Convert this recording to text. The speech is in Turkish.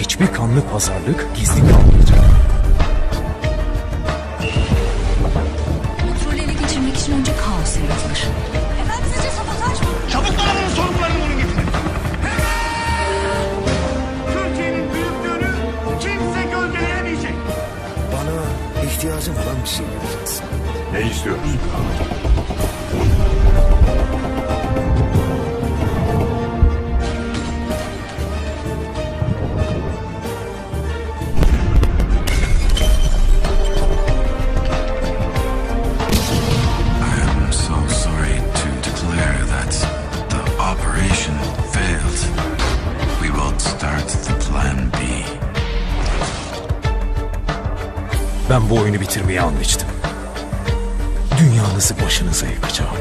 hiçbir kanlı pazarlık gizli kalmayacak. Kontrolü ele geçirmek için önce kaos yaratılır. Efendim sizce sabotaj mı? Çabuk donanımın sorumlularını bulun getirin. Türkiye'nin büyüklüğünü kimse gölgeleyemeyecek. Bana ihtiyacım olan bir şey vereceksin. Ne istiyorsun? We will start the plan B. Ben bu oyunu bitirmeyi anlaştım. Dünyanızı başınıza yıkacağım.